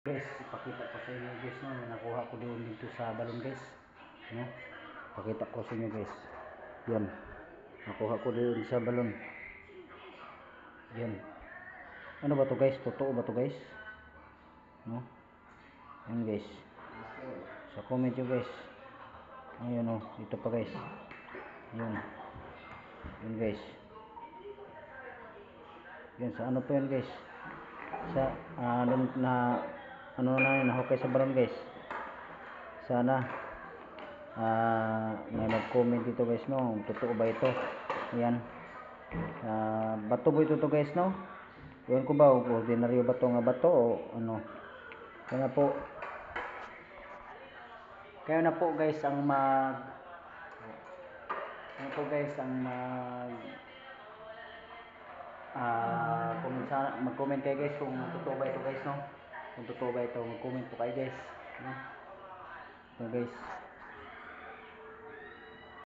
Guys, ipakita ko sa inyo guys no, nakuha ko doon dito sa balon guys. No? Pakita ko sa inyo guys. Yan. Nakuha ko doon sa balon. Yan. Ano ba to guys? Totoo ba to guys? No? Yan guys. Sa comment nyo guys. Ayun oh, dito pa guys. Yan. Yan guys. Yan sa ano pa yan guys? Sa dun na ano na yun, nahukay sa balon guys. Sana ah may nag-comment dito guys no, totoo ba ito? Yan. Ah, bato ba ito to guys no? Ewan ko ba, ordinaryo ba ito nga bato o ano? Kaya po, kayo na po guys ang mag ano po guys ang mag ah sana mag-comment kayo guys kung totoo ba ito guys no kung totoo ba ito mag-comment po kayo guys. No? So guys